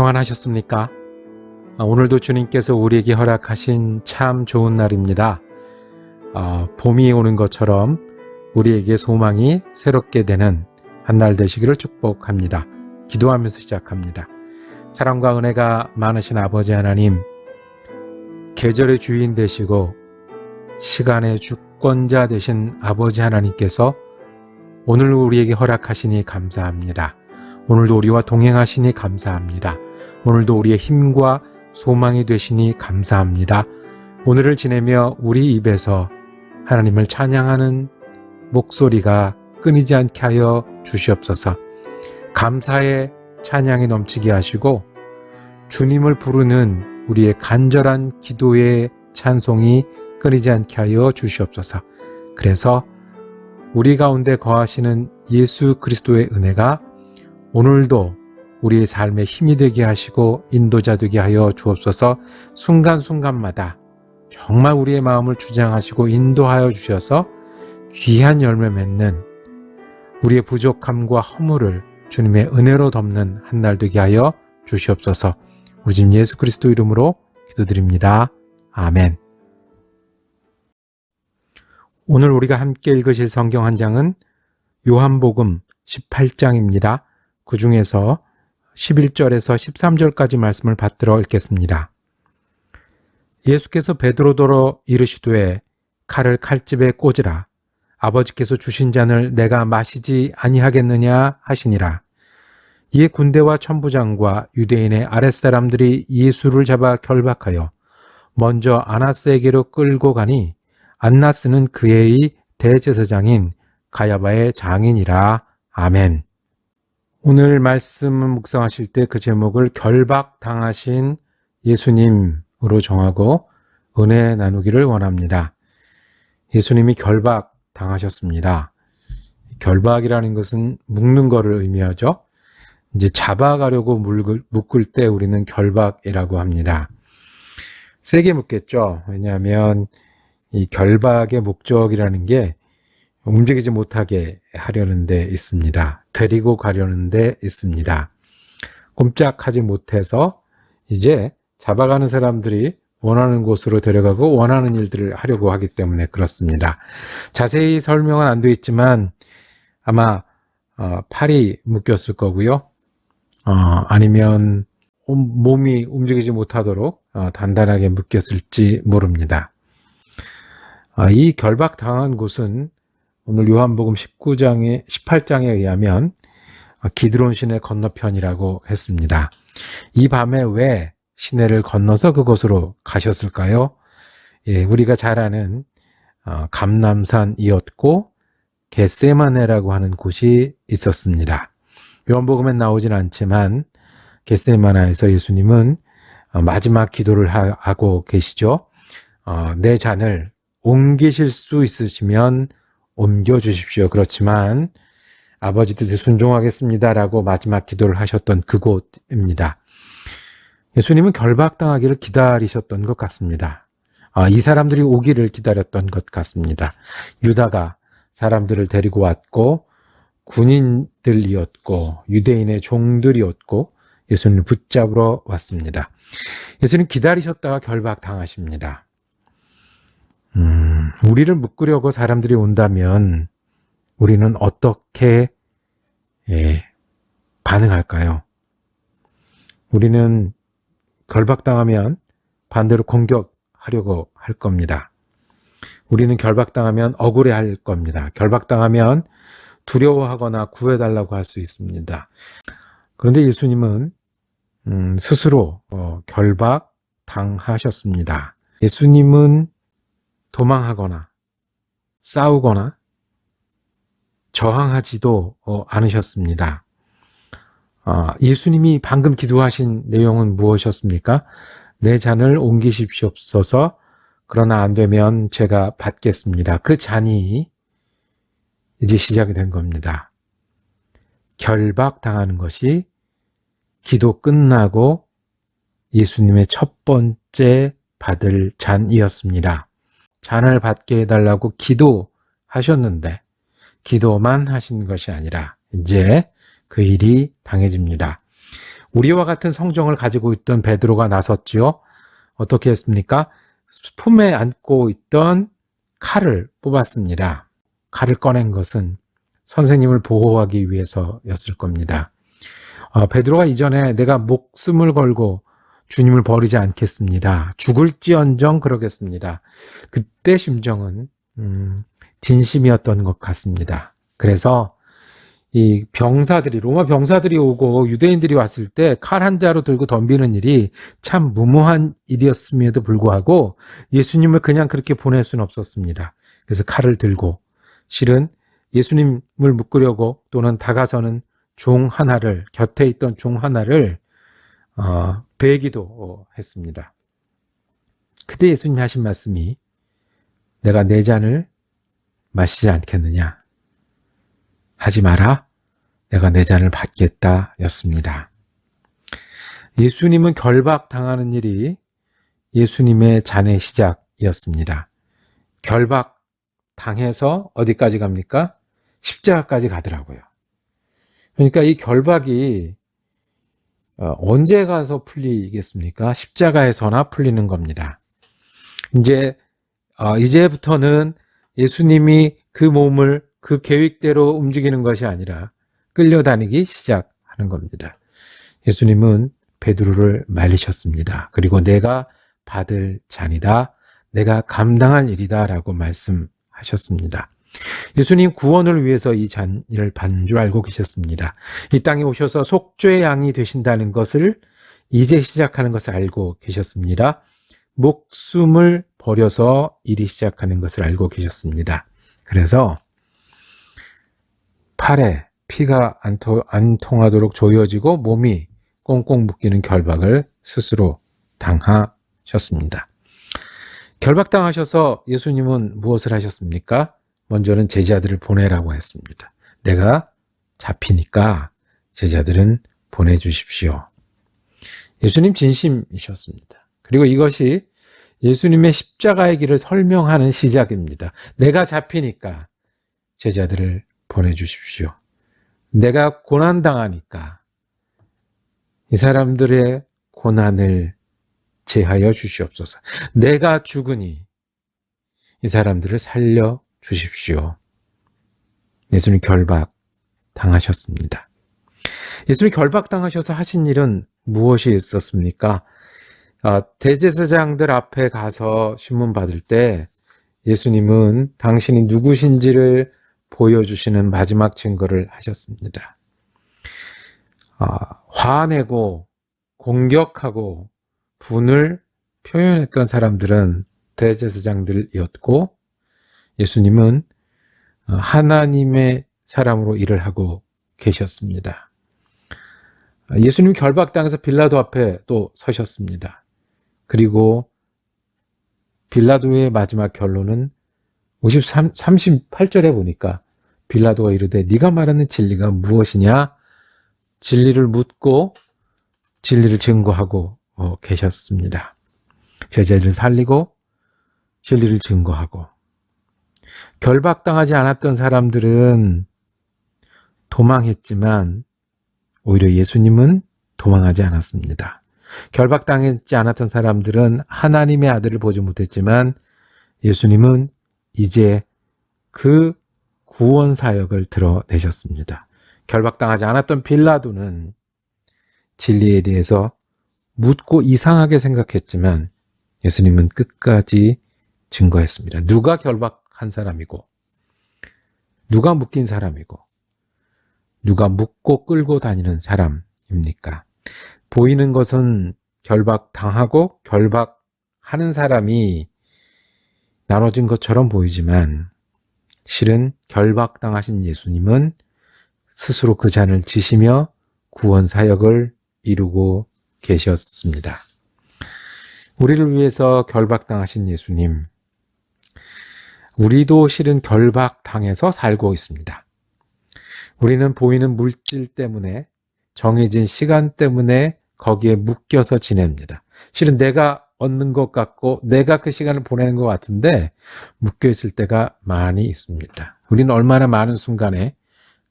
평안하셨습니까? 아, 오늘도 주님께서 우리에게 허락하신 참 좋은 날입니다. 아, 봄이 오는 것처럼 우리에게 소망이 새롭게 되는 한 날 되시기를 축복합니다. 기도하면서 시작합니다. 사랑과 은혜가 많으신 아버지 하나님, 계절의 주인 되시고 시간의 주권자 되신 아버지 하나님께서 오늘 우리에게 허락하시니 감사합니다. 오늘도 우리와 동행하시니 감사합니다. 오늘도 우리의 힘과 소망이 되시니 감사합니다. 오늘을 지내며 우리 입에서 하나님을 찬양하는 목소리가 끊이지 않게 하여 주시옵소서. 감사의 찬양이 넘치게 하시고 주님을 부르는 우리의 간절한 기도의 찬송이 끊이지 않게 하여 주시옵소서. 그래서 우리 가운데 거하시는 예수 그리스도의 은혜가 오늘도 우리의 삶에 힘이 되게 하시고 인도자 되게 하여 주옵소서 순간순간마다 정말 우리의 마음을 주장하시고 인도하여 주셔서 귀한 열매 맺는 우리의 부족함과 허물을 주님의 은혜로 덮는 한 날 되게 하여 주시옵소서 우리 집 예수 그리스도 이름으로 기도드립니다. 아멘. 오늘 우리가 함께 읽으실 성경 한 장은 요한복음 18장입니다. 그 중에서 11절에서 13절까지 말씀을 받들어 읽겠습니다. 예수께서 베드로더러 이르시되 칼을 칼집에 꽂으라 아버지께서 주신 잔을 내가 마시지 아니하겠느냐 하시니라. 이에 군대와 천부장과 유대인의 아랫사람들이 예수를 잡아 결박하여 먼저 아나스에게로 끌고 가니 안나스는 그의 대제사장인 가야바의 장인이라. 아멘. 오늘 말씀을 묵상하실 때 그 제목을 결박당하신 예수님으로 정하고 은혜 나누기를 원합니다. 예수님이 결박당하셨습니다. 결박이라는 것은 묶는 것을 의미하죠. 이제 잡아가려고 묶을, 묶을 때 우리는 결박이라고 합니다. 세게 묶겠죠. 왜냐하면 이 결박의 목적이라는 게 움직이지 못하게 하려는 데 있습니다. 데리고 가려는 데 있습니다. 꼼짝하지 못해서 이제 잡아가는 사람들이 원하는 곳으로 데려가고 원하는 일들을 하려고 하기 때문에 그렇습니다. 자세히 설명은 안 되어 있지만 아마 어, 팔이 묶였을 거고요. 어, 아니면 몸이 움직이지 못하도록 어, 단단하게 묶였을지 모릅니다. 아, 이 결박당한 곳은 오늘 요한복음 19장에 18장에 의하면 기드론 시내 건너편이라고 했습니다. 이 밤에 왜 시내를 건너서 그곳으로 가셨을까요? 예, 우리가 잘 아는 어, 감남산이었고 겟세마네라고 하는 곳이 있었습니다. 요한복음엔 나오진 않지만 겟세마나에서 예수님은 어, 마지막 기도를 하고 계시죠. 어, 내 잔을 옮기실 수 있으시면 옮겨 주십시오. 그렇지만 아버지 뜻에 순종하겠습니다라고 마지막 기도를 하셨던 그곳입니다. 예수님은 결박당하기를 기다리셨던 것 같습니다. 아, 이 사람들이 오기를 기다렸던 것 같습니다. 유다가 사람들을 데리고 왔고 군인들이었고 유대인의 종들이었고 예수님을 붙잡으러 왔습니다. 예수님 기다리셨다가 결박당하십니다. 음, 우리를 묶으려고 사람들이 온다면 우리는 어떻게 예, 반응할까요? 우리는 결박당하면 반대로 공격하려고 할 겁니다. 우리는 결박당하면 억울해 할 겁니다. 결박당하면 두려워하거나 구해달라고 할 수 있습니다. 그런데 예수님은 음, 스스로 어, 결박당하셨습니다. 예수님은 도망하거나 싸우거나 저항하지도 어, 않으셨습니다. 아, 예수님이 방금 기도하신 내용은 무엇이었습니까? 내 잔을 옮기십시옵소서. 그러나 안 되면 제가 받겠습니다. 그 잔이 이제 시작이 된 겁니다. 결박당하는 것이 기도 끝나고 예수님의 첫 번째 받을 잔이었습니다. 잔을 받게 해달라고 기도하셨는데, 기도만 하신 것이 아니라, 이제 그 일이 당해집니다. 우리와 같은 성정을 가지고 있던 베드로가 나섰지요. 어떻게 했습니까? 품에 안고 있던 칼을 뽑았습니다. 칼을 꺼낸 것은 선생님을 보호하기 위해서였을 겁니다. 어, 베드로가 이전에 내가 목숨을 걸고 주님을 버리지 않겠습니다. 죽을지언정 그러겠습니다. 그때 심정은 음, 진심이었던 것 같습니다. 그래서 이 병사들이 로마 병사들이 오고 유대인들이 왔을 때 칼 한 자로 들고 덤비는 일이 참 무모한 일이었음에도 불구하고 예수님을 그냥 그렇게 보낼 수는 없었습니다. 그래서 칼을 들고 실은 예수님을 묶으려고 또는 다가서는 종 하나를 곁에 있던 종 하나를 어, 베기도 했습니다. 그때 예수님이 하신 말씀이 내가 내 잔을 마시지 않겠느냐 하지 마라 내가 내 잔을 받겠다 였습니다. 예수님은 결박 당하는 일이 예수님의 잔의 시작이었습니다. 결박 당해서 어디까지 갑니까? 십자가까지 가더라고요. 그러니까 이 결박이 어, 언제 가서 풀리겠습니까? 십자가에서나 풀리는 겁니다. 이제 어, 이제부터는 예수님이 그 몸을 그 계획대로 움직이는 것이 아니라 끌려다니기 시작하는 겁니다. 예수님은 베드로를 말리셨습니다. 그리고 내가 받을 잔이다. 내가 감당할 일이다라고 말씀하셨습니다. 예수님 구원을 위해서 이 잔을 줄 알고 계셨습니다. 이 땅에 오셔서 속죄의 양이 되신다는 것을 이제 시작하는 것을 알고 계셨습니다. 목숨을 버려서 일이 시작하는 것을 알고 계셨습니다. 그래서 팔에 피가 안, 토, 안 통하도록 조여지고 몸이 꽁꽁 묶이는 결박을 스스로 당하셨습니다. 결박당하셔서 예수님은 무엇을 하셨습니까? 먼저는 제자들을 보내라고 했습니다. 내가 잡히니까 제자들은 보내주십시오. 예수님 진심이셨습니다. 그리고 이것이 예수님의 십자가의 길을 설명하는 시작입니다. 내가 잡히니까 제자들을 보내주십시오. 내가 고난당하니까 이 사람들의 고난을 제하여 주시옵소서. 내가 죽으니 이 사람들을 살려 주십시오. 예수님 결박 당하셨습니다. 예수님 결박 당하셔서 하신 일은 무엇이 있었습니까? 아, 대제사장들 앞에 가서 신문 받을 때 예수님은 당신이 누구신지를 보여주시는 마지막 증거를 하셨습니다. 아, 화내고 공격하고 분을 표현했던 사람들은 대제사장들이었고 예수님은 어, 하나님의 사람으로 일을 하고 계셨습니다. 예수님 결박당해서 빌라도 앞에 또 서셨습니다. 그리고 빌라도의 마지막 결론은 53, 38절에 보니까 빌라도가 이르되 네가 말하는 진리가 무엇이냐? 진리를 묻고 진리를 증거하고 어, 계셨습니다. 제자들을 살리고 진리를 증거하고 결박당하지 않았던 사람들은 도망했지만 오히려 예수님은 도망하지 않았습니다. 결박당하지 않았던 사람들은 하나님의 아들을 보지 못했지만 예수님은 이제 그 구원 사역을 드러내셨습니다. 결박당하지 않았던 빌라도는 진리에 대해서 묻고 이상하게 생각했지만 예수님은 끝까지 증거했습니다. 누가 결박 한 사람이고, 누가 묶인 사람이고, 누가 묶고 끌고 다니는 사람입니까? 보이는 것은 결박 당하고 결박하는 사람이 나눠진 것처럼 보이지만 실은 결박당하신 예수님은 스스로 그 잔을 지시며 구원 사역을 이루고 계셨습니다. 우리를 위해서 결박당하신 예수님, 우리도 실은 결박당해서 살고 있습니다. 우리는 보이는 물질 때문에 정해진 시간 때문에 거기에 묶여서 지냅니다. 실은 내가 얻는 것 같고 내가 그 시간을 보내는 것 같은데 묶여 있을 때가 많이 있습니다. 우리는 얼마나 많은 순간에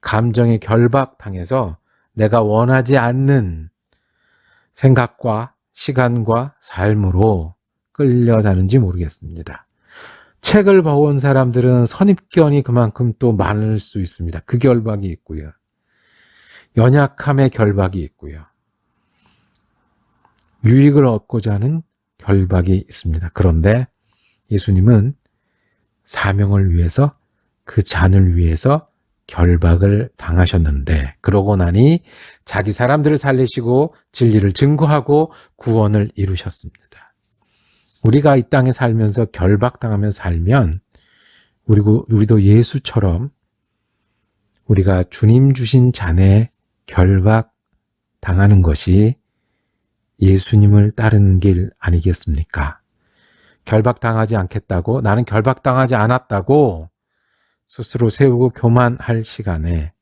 감정에 결박당해서 내가 원하지 않는 생각과 시간과 삶으로 끌려다는지 모르겠습니다. 책을 봐온 사람들은 선입견이 그만큼 또 많을 수 있습니다. 그 결박이 있고요. 연약함의 결박이 있고요. 유익을 얻고자 하는 결박이 있습니다. 그런데 예수님은 사명을 위해서 그 잔을 위해서 결박을 당하셨는데 그러고 나니 자기 사람들을 살리시고 진리를 증거하고 구원을 이루셨습니다. 우리가 이 땅에 살면서 결박당하며 살면 우리고 우리도 예수처럼 우리가 주님 주신 잔에 결박 당하는 것이 예수님을 따르는 길 아니겠습니까? 결박당하지 않겠다고 나는 결박당하지 않았다고 스스로 세우고 교만할 시간에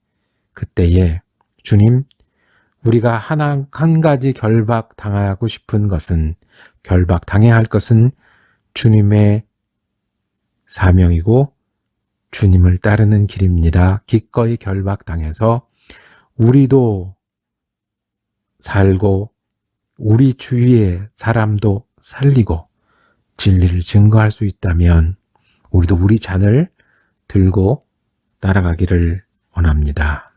그때에 주님 우리가 하나 한 가지 결박 당하고 싶은 것은 결박 당해야 할 것은 주님의 사명이고 주님을 따르는 길입니다. 기꺼이 결박 당해서 우리도 살고 우리 주위의 사람도 살리고 진리를 증거할 수 있다면 우리도 우리 잔을 들고 따라가기를 원합니다.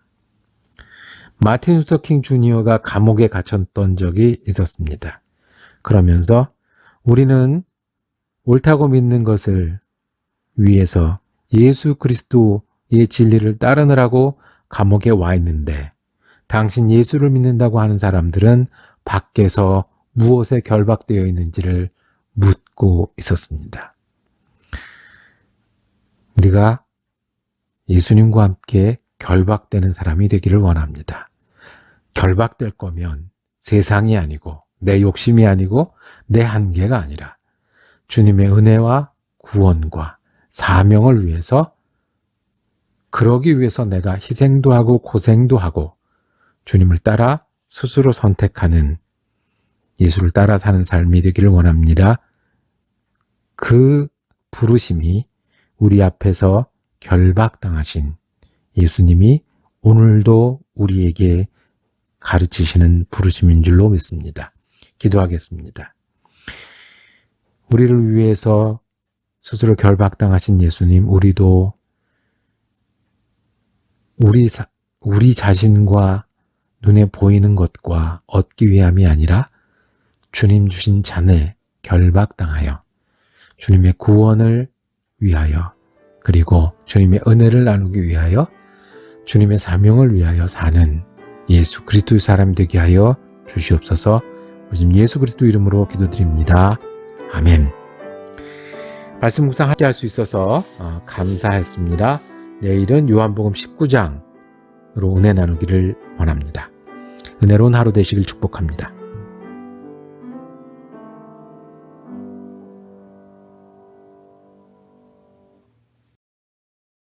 마틴 루터 킹 주니어가 감옥에 갇혔던 적이 있었습니다. 그러면서 우리는 옳다고 믿는 것을 위해서 예수 그리스도의 진리를 따르느라고 감옥에 와 있는데 당신 예수를 믿는다고 하는 사람들은 밖에서 무엇에 결박되어 있는지를 묻고 있었습니다. 우리가 예수님과 함께 결박되는 사람이 되기를 원합니다. 결박될 거면 세상이 아니고 내 욕심이 아니고 내 한계가 아니라 주님의 은혜와 구원과 사명을 위해서 그러기 위해서 내가 희생도 하고 고생도 하고 주님을 따라 스스로 선택하는 예수를 따라 사는 삶이 되기를 원합니다. 그 부르심이 우리 앞에서 결박당하신 예수님이 오늘도 우리에게 가르치시는 부르심인 줄로 믿습니다. 기도하겠습니다. 우리를 위해서 스스로 결박당하신 예수님, 우리도 우리, 사, 우리 자신과 눈에 보이는 것과 얻기 위함이 아니라 주님 주신 잔에 결박당하여 주님의 구원을 위하여 그리고 주님의 은혜를 나누기 위하여 주님의 사명을 위하여 사는 예수 그리스도의 사람 되게 하여 주시옵소서. 우리 예수 그리스도 이름으로 기도드립니다. 아멘. 말씀 묵상 함께 할 수 있어서 어, 감사했습니다. 내일은 요한복음 19장으로 은혜 나누기를 원합니다. 은혜로운 하루 되시길 축복합니다.